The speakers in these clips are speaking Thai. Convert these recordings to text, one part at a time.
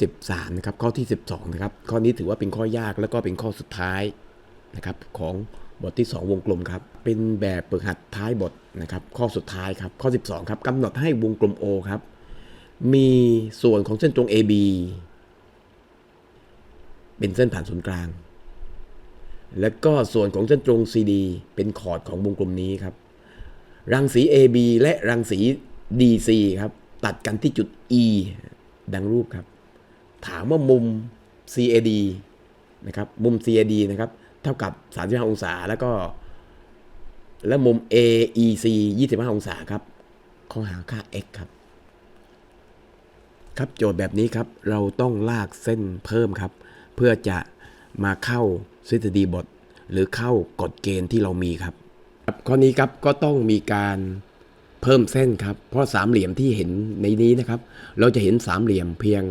113นะครับข้อที่ 12นะครับข้อนี้ถือว่าเป็นข้อยากแล้วก็เป็นข้อสุดท้ายนะครับของบทที่ 2 วงกลมครับ เป็นแบบฝึกหัดท้ายบทนะครับข้อสุดท้ายครับข้อ 12ครับกำหนดให้วงกลม O ครับ มีส่วนของเส้นตรง AB เป็นเส้นผ่านศูนย์กลาง แล้วก็ส่วนของเส้นตรง CD เป็นคอร์ดของวงกลมนี้ครับ รังสี AB และรังสี DC ครับ ตัดกันที่จุด E ดังรูปครับ ถามว่ามุม CAD นะครับมุม CAD นะครับเท่ากับ 35 องศาแล้วก็ และมุม AEC 25 องศาครับข้อหาค่า x ครับ ครับโจทย์แบบนี้ครับ เราต้องลากเส้นเพิ่มครับ เพื่อจะมาเข้าทฤษฎีบท หรือเข้ากฎเกณฑ์ที่เรามีครับครับข้อนี้ครับก็ต้องมีการเพิ่มเส้นครับ เพราะสามเหลี่ยมที่เห็นในนี้นะครับ เราจะเห็นสามเหลี่ยมเพียง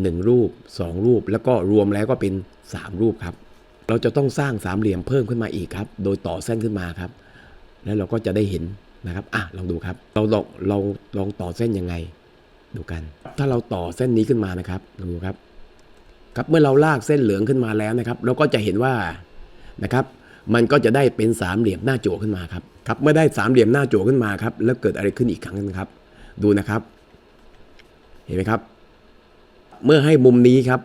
1 รูป 2 รูป แล้วก็รวมแล้วก็เป็น 3 รูปครับ เราจะต้องสร้างสามเหลี่ยมเพิ่มขึ้นมาอีกครับ โดยต่อเส้นขึ้นมาครับ แล้วเราก็จะได้เห็นนะครับอะลองดูครับ เราลองเราลองต่อเส้นยังไง ดูกัน ถ้าเราต่อเส้นนี้ขึ้นมานะครับดูครับ ครับเมื่อเราลากเส้นเหลืองขึ้นมาแล้วนะครับ เราก็จะเห็นว่านะครับ มันก็จะได้เป็นสามเหลี่ยมหน้าจั่วขึ้นมาครับครับเมื่อได้สามเหลี่ยมหน้าจั่วขึ้นมาครับ แล้วเกิดอะไรขึ้นอีกครั้งนึงครับ ดูนะครับ เห็นไหมครับ เมื่อให้มุมนี้ครับ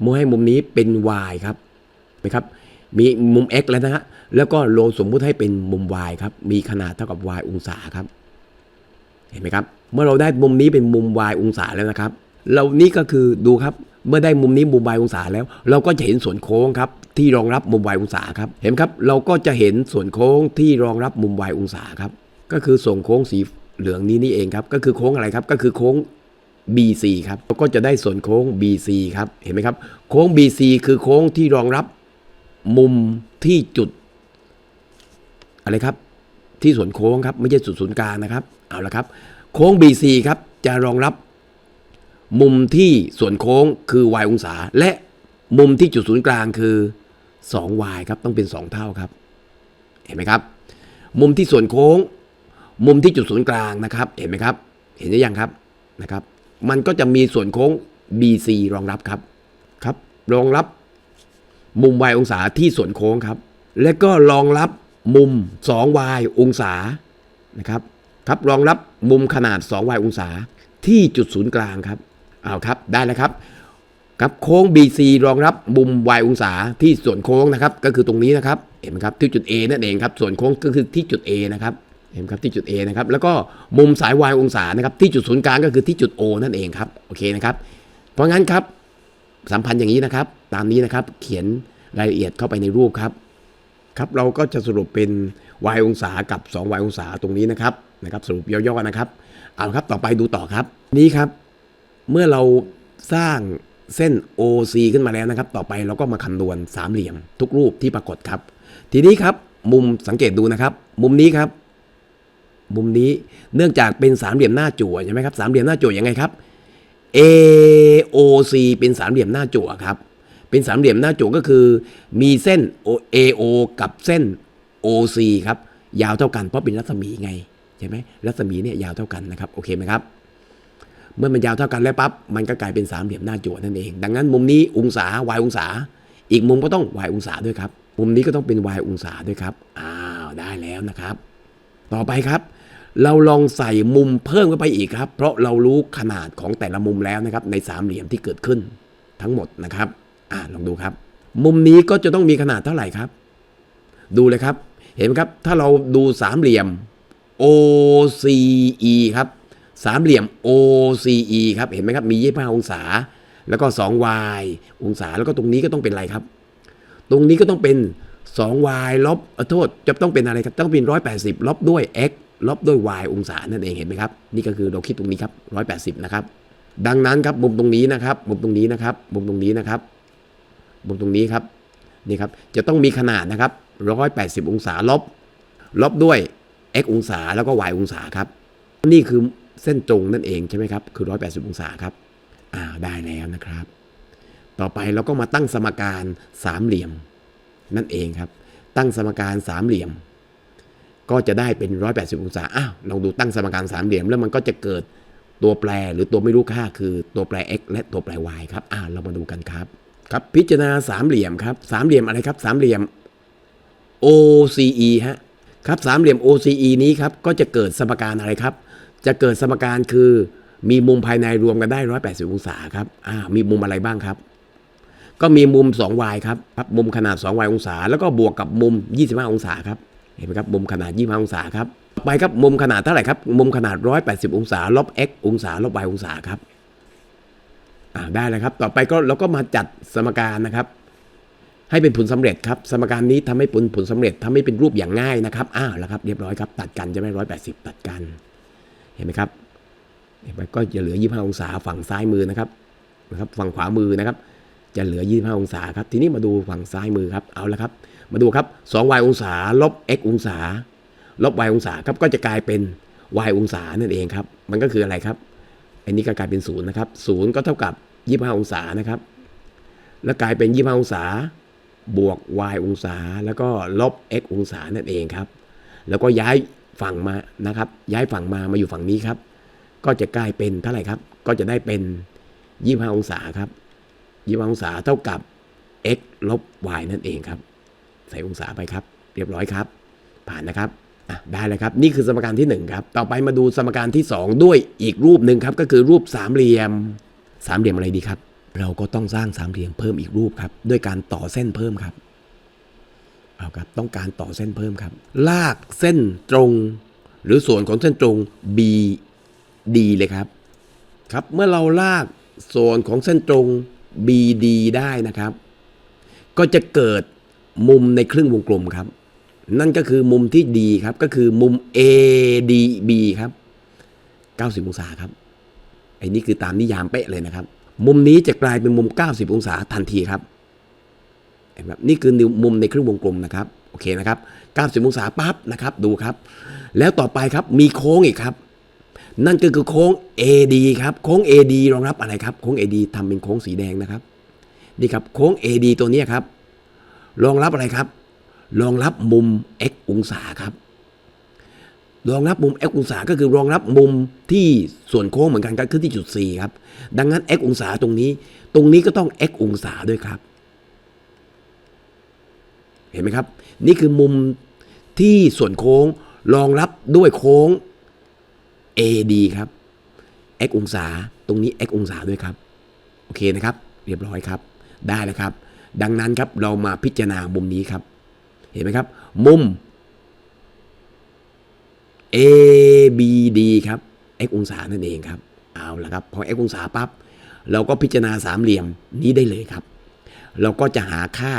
เมื่อให้มุมนี้เป็น y ครับนะครับ มีมุม x แล้วนะฮะแล้วก็โลสมมุติให้เป็นมุม y ครับ มีขนาดเท่ากับ y องศาครับ เห็นไหมครับ เมื่อเราได้มุมนี้เป็นมุม y องศาแล้วนะครับ เรานี่ก็คือดูครับเมื่อได้มุมนี้มุม y องศาแล้ว เราก็จะเห็นส่วนโค้งครับ ที่รองรับมุม y องศาครับ เห็นไหมครับ เราก็จะเห็นส่วนโค้งที่รองรับมุม y องศาครับ ก็คือส่วนโค้งสีเหลืองนี้นี่เองครับ ก็คือโค้งอะไรครับ ก็คือโค้ง BC ครับเราก็จะได้ส่วนโค้ง BC ครับเห็นไหมครับโค้ง BC คือโค้งที่รองรับมุมที่จุดอะไรครับ ที่ส่วนโค้งครับไม่ใช่จุดศูนย์กลางนะครับเอาละครับ โค้ง BC ครับจะรองรับมุมที่ส่วนโค้งคือ y องศา และมุมที่จุดศูนย์กลางคือ 2y ครับต้องเป็น 2 เท่าครับ เห็นไหมครับ มุมที่ส่วนโค้ง มุมที่จุดศูนย์กลางนะครับ เห็นไหมครับ เห็นหรือยังครับนะครับ มันก็จะมีส่วนโค้ง BC รองรับครับครับ รองรับมุม y องศาที่ส่วนโค้งครับ และก็รองรับมุม 2y องศานะครับครับรองรับมุมขนาด 2y องศาที่จุดศูนย์กลางครับเอาครับได้แล้วครับครับโค้ง BC รองรับมุม y องศาที่ส่วนโค้งนะครับ ก็คือตรงนี้นะครับ เห็นไหมครับที่จุด A นั่นเองครับ ส่วนโค้งก็คือที่จุด A นะครับ เห็นครับที่จุด A นะครับแล้วก็มุมสาย y องศานะครับที่จุดศูนย์กลางก็คือที่จุด O นั่นเองครับโอเคนะครับเพราะงั้นครับสัมพันธ์อย่างนี้นะครับ ตามนี้นะครับเขียนรายละเอียดเข้าไปในรูปครับครับเราก็จะสรุปเป็น y องศากับ 2y องศาตรงนี้นะครับนะครับสรุปย่อๆนะครับเอาครับต่อไปดูต่อครับ นี่ครับ เมื่อเราสร้างเส้น OC ขึ้นมาแล้วนะครับ ต่อไปเราก็มาคำนวณสามเหลี่ยมทุกรูปที่ปรากฏครับ ทีนี้ครับมุมสังเกตดูนะครับ มุมนี้ครับ มุมนี้เนื่องจากเป็นสามเหลี่ยมหน้าจั่วใช่ไหมครับสามเหลี่ยมหน้าจั่วยังไงครับ AOC เป็นสามเหลี่ยมหน้าจั่วครับเป็นสามเหลี่ยมหน้าจั่วก็คือ มีเส้น AO กับเส้น OC ครับยาวเท่ากันเพราะเป็นรัศมีไงใช่ไหมรัศมีเนี่ยยาวเท่ากันนะครับโอเคไหมครับ เมื่อมันยาวเท่ากันแล้วปั๊บมันก็กลายเป็นสามเหลี่ยมหน้าจั่วนั่นเอง ดังนั้นมุมนี้องศา y องศา อีกมุมก็ต้อง y องศาด้วยครับมุมนี้ก็ต้องเป็น y องศาด้วยครับอ้าวได้แล้วนะครับ ต่อไปครับ เราลองใส่มุมเพิ่มเข้าไปอีกครับ เพราะเรารู้ขนาดของแต่ละมุมแล้วนะครับ ในสามเหลี่ยมที่เกิดขึ้นทั้งหมดนะครับอ่าลองดูครับ มุมนี้ก็จะต้องมีขนาดเท่าไหร่ครับ ดูเลยครับ เห็นไหมครับ ถ้าเราดูสามเหลี่ยม OCE ครับสามเหลี่ยม OCE ครับ เห็นไหมครับ มี25องศา แล้วก็ 2y องศา แล้วก็ตรงนี้ก็ต้องเป็นอะไรครับ ตรงนี้ก็ต้องเป็น 2y ลบอโทษจะต้องเป็นอะไรครับต้องเป็น 180 ลบด้วย x ลบด้วย y องศานั่นเองเห็นไหมครับ นี่ก็คือเราคิดตรงนี้ครับ 180 นะครับ ดังนั้นครับมุมตรงนี้นะครับมุมตรงนี้นะครับมุมตรงนี้นะครับมุมตรงนี้ครับนี่ครับจะต้องมีขนาดนะครับ 180 องศาลบ ลบด้วย x องศาแล้วก็ y องศาครับ นี่คือเส้นตรงนั่นเองใช่ไหมครับคือ 180 องศาครับอ่าได้แล้วนะครับ ต่อไปเราก็มาตั้งสมการสามเหลี่ยม นั่นเองครับ ตั้งสมการสามเหลี่ยม ก็จะได้เป็น 180 องศาอ้าวลองดูตั้งสมการสามเหลี่ยม แล้วมันก็จะเกิดตัวแปรหรือตัวไม่รู้ค่าคือตัวแปร x และตัวแปร y ครับอ่าเรามาดูกันครับ ครับพิจารณาสามเหลี่ยมครับสามเหลี่ยมอะไรครับสามเหลี่ยม OCE ฮะครับสามเหลี่ยม OCE นี้ครับก็จะเกิดสมการอะไรครับ จะเกิดสมการคือมีมุมภายในรวมกันได้ 180 องศาครับอ่ามีมุมอะไรบ้างครับ ก็มีมุม 2y ครับครับมุมขนาด 2y องศา แล้วก็บวกกับมุม 25 องศาครับเห็นไหมครับมุมขนาด 25 องศาครับไปครับมุมขนาดเท่าไหร่ครับมุมขนาด 180 องศาลบ x องศาลบ y องศาครับอ่าได้เลยครับ ต่อไปก็เราก็มาจัดสมการนะครับ ให้เป็นผลสำเร็จครับ สมการนี้ทำให้ผลผลสำเร็จทำให้เป็นรูปอย่างง่ายนะครับอ้าวแล้วครับ เรียบร้อยครับ ตัดกันจะไม่ร้อยแปดสิบตัดกัน เห็นไหมครับเห็นไหมก็จะเหลือ25องศาฝั่งซ้ายมือนะครับนะครับ ฝั่งขวามือนะครับ จะเหลือ 25 องศาครับ ทีนี้มาดูฝั่งซ้ายมือครับ เอาละครับ มาดูครับ 2y องศาลบ x องศา ลบ y องศาครับก็จะกลายเป็น y องศานั่นเองครับ มันก็คืออะไรครับ อันนี้ก็กลายเป็นศูนย์นะครับศูนย์ก็เท่ากับ 25 องศานะครับ แล้วกลายเป็น 25 องศา บวก y องศา แล้วก็ลบ x องศานั่นเองครับ แล้วก็ย้ายฝั่งมานะครับ ย้ายฝั่งมา มาอยู่ฝั่งนี้ครับ ก็จะกลายเป็นเท่าไหร่ครับ ก็จะได้เป็น 25 องศาครับ 25องศาเท่ากับ x ลบ y นั่นเองครับ ใส่องศาไปครับ เรียบร้อยครับ ผ่านนะครับได้เลยครับ นี่คือสมการที่ 1 ครับ ต่อไปมาดูสมการที่ 2 ด้วยอีกรูปหนึ่งครับ ก็คือรูปสามเหลี่ยม สามเหลี่ยมอะไรดีครับ เราก็ต้องสร้างสามเหลี่ยมเพิ่มอีกรูปครับ ด้วยการต่อเส้นเพิ่มครับ เอาครับ ต้องการต่อเส้นเพิ่มครับ ลากเส้นตรง หรือส่วนของเส้นตรง BD เลยครับ ครับ เมื่อเราลากส่วนของเส้นตรง BD ได้นะครับ ก็จะเกิดมุมในครึ่งวงกลมครับ นั่นก็คือมุมที่ดีครับ ก็คือมุม ADB ครับ 90 องศาครับไอ้นี่คือตามนิยามเป๊ะเลยนะครับ มุมนี้จะกลายเป็นมุม 90 องศาทันทีครับเห็นไหมนี่คือมุมในครึ่งวงกลมนะครับ โอเคนะครับ 90 องศาปั๊บนะครับ ดูครับ แล้วต่อไปครับ มีโค้งอีกครับ นั่นก็คือโค้ง AD ครับ โค้ง AD รองรับอะไรครับ โค้ง AD ทำเป็นโค้งสีแดงนะครับ นี่ครับ โค้ง AD ตัวนี้ครับ รองรับอะไรครับ รองรับมุม x องศาครับ รองรับมุม x องศาก็คือรองรับมุมที่ส่วนโค้งเหมือนกันก็คือที่จุด 4 ครับ ดังนั้น x องศาตรงนี้ ตรงนี้ก็ต้อง x องศาด้วยครับ เห็นไหมครับ นี่คือมุมที่ส่วนโค้งรองรับด้วยโค้ง AD ครับ x องศา ตรงนี้ x องศาด้วยครับ โอเคนะครับ เรียบร้อยครับ ได้แล้วครับ ดังนั้นครับเรามาพิจารณามุมนี้ครับ เห็นไหมครับ มุม ABD ครับ x องศานั่นเองครับ เอาละครับ พอ x องศาปั๊บ เราก็พิจารณาสามเหลี่ยมนี้ได้เลยครับ เราก็จะหาค่า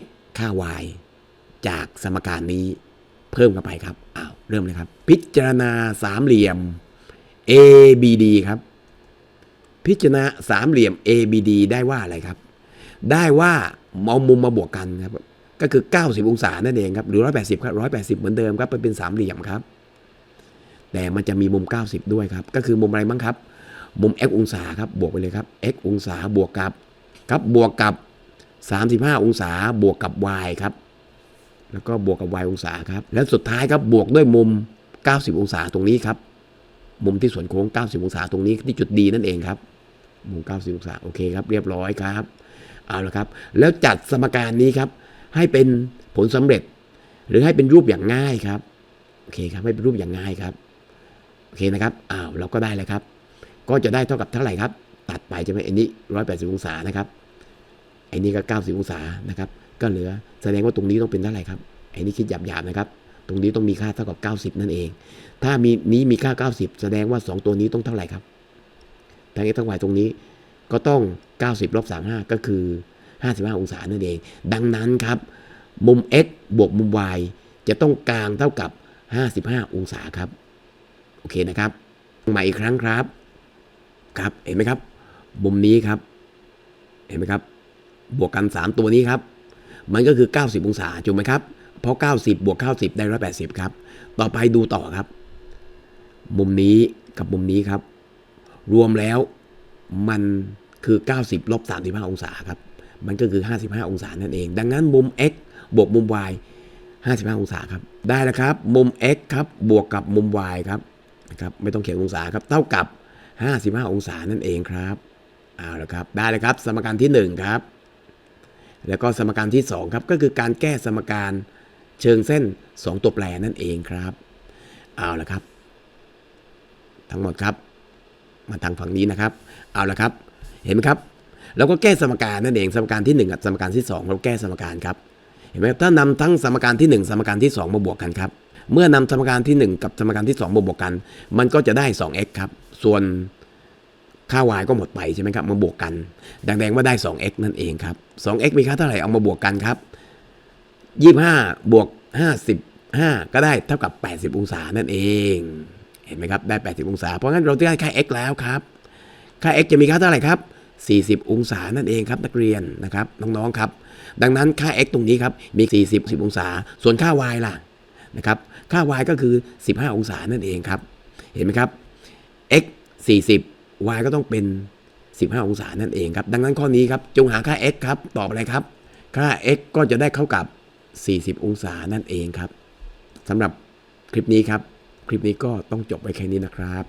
x ค่า y จากสมการนี้ เพิ่มเข้าไปครับอ้าวเริ่มเลยครับ พิจารณาสามเหลี่ยม ABD ครับ พิจารณาสามเหลี่ยม ABD ได้ว่าอะไรครับ ได้ว่าเอามุมมาบวกกันครับ ก็คือ 90 องศานั่นเองครับ หรือ 180ครับ180 เหมือนเดิมครับมันเป็นสามเหลี่ยมครับ แต่มันจะมีมุม 90 ด้วยครับ ก็คือมุมอะไรบ้างครับ มุม x องศาครับ บวกไปเลยครับ x องศาบวกกับ ครับ บวกกับ 35 องศา บวกกับ y ครับ แล้วก็บวกกับ y องศาครับ แล้วสุดท้ายครับบวกด้วยมุม 90 องศาตรงนี้ครับ มุมที่ส่วนโค้ง 90 องศาตรงนี้ที่จุดดีนั่นเองครับ มุม 90 องศาโอเคครับ เรียบร้อยครับ เอาละครับ แล้วจัดสมการนี้ครับ ให้เป็นผลสำเร็จ หรือให้เป็นรูปอย่างง่ายครับ โอเคครับ ให้เป็นรูปอย่างง่ายครับ โอเคนะครับ อ้าวเราก็ได้แล้วครับ ก็จะได้เท่ากับเท่าไหร่ครับ ตัดไปจะไหมอันนี้ 180 องศานะครับไอ้นี่ก็ 90 องศานะครับ ก็เหลือ แสดงว่าตรงนี้ต้องเป็นเท่าไหร่ครับไอ้นี่คิดหยาบๆนะครับ ตรงนี้ต้องมีค่าเท่ากับ 90 นั่นเอง ถ้ามีนี้มีค่า 90 แสดงว่า 2 ตัวนี้ต้องเท่าไหร่ครับทั้ง x ทั้ง y ตรงนี้ก็ต้อง 90ลบ35 ก็คือ 55 องศานั่นเอง ดังนั้นครับ มุม x บวกมุม y จะต้องกลางเท่ากับ 55 องศาครับ โอเคนะครับใหม่อีกครั้งครับ ครับ เห็นไหมครับ มุมนี้ครับ เห็นไหมครับ บวกกัน 3 ตัวนี้ครับ มันก็คือ 90 องศาถูกไหมครับ เพราะ 90 บวก 90 ได้ 180 ครับ ต่อไปดูต่อครับ มุมนี้กับมุมนี้ครับ รวมแล้วมันคือ 90ลบ35 องศาครับ มันก็คือ 55 องศานั่นเอง ดังนั้นมุม x บวกมุม y 55 องศาครับ ได้แล้วครับ มุม x ครับ บวกกับมุม y ครับนะครับ ไม่ต้องเขียนองศาครับ เท่ากับ 55 องศานั่นเองครับ เอาละครับ ได้เลยครับ สมการที่ 1 ครับ แล้วก็สมการที่2ครับก็คือการแก้สมการเชิงเส้น 2 ตัวแปรนั่นเองครับ เอาละครับ ทั้งหมดครับ มาทางฝั่งนี้นะครับ เอาละครับ เห็นไหมครับเราก็แก้สมการนั่นเองสมการที่1กับสมการที่ 2 เราแก้สมการครับ เห็นไหมครับถ้านำทั้งสมการที่ 1 สมการที่ 2 มาบวกกันครับ เมื่อนำสมการที่ 1 กับสมการที่ 2 มาบวกกัน มันก็จะได้ 2x ครับ ส่วน ค่า y ก็หมดไปใช่ไหมครับ มาบวกกัน ดังๆว่าได้ 2x นั่นเองครับ 2x มีค่าเท่าไหร่เอามาบวกกันครับ 25 บวก 55 ก็ได้เท่ากับ 80 องศานั่นเอง เห็นไหมครับ ได้ 80 องศา เพราะงั้นเราได้ค่า x แล้วครับ ค่า x จะมีค่าเท่าไหร่ครับ 40 องศานั่นเองครับนักเรียนนะครับน้องๆครับ ดังนั้นค่า x ตรงนี้ครับมี 40 10 องศา ส่วนค่า y ล่ะนะครับค่า y ก็คือ 15 องศานั่นเองครับ เห็นไหมครับ x 40 y ก็ต้องเป็น 15 องศานั่นเองครับ ดังนั้นข้อนี้ครับ จงหาค่า x ครับ ตอบอะไรครับ ค่า x ก็จะได้เข้ากับ 40 องศานั่นเองครับสำหรับคลิปนี้ครับ คลิปนี้ก็ต้องจบไปแค่นี้นะครับ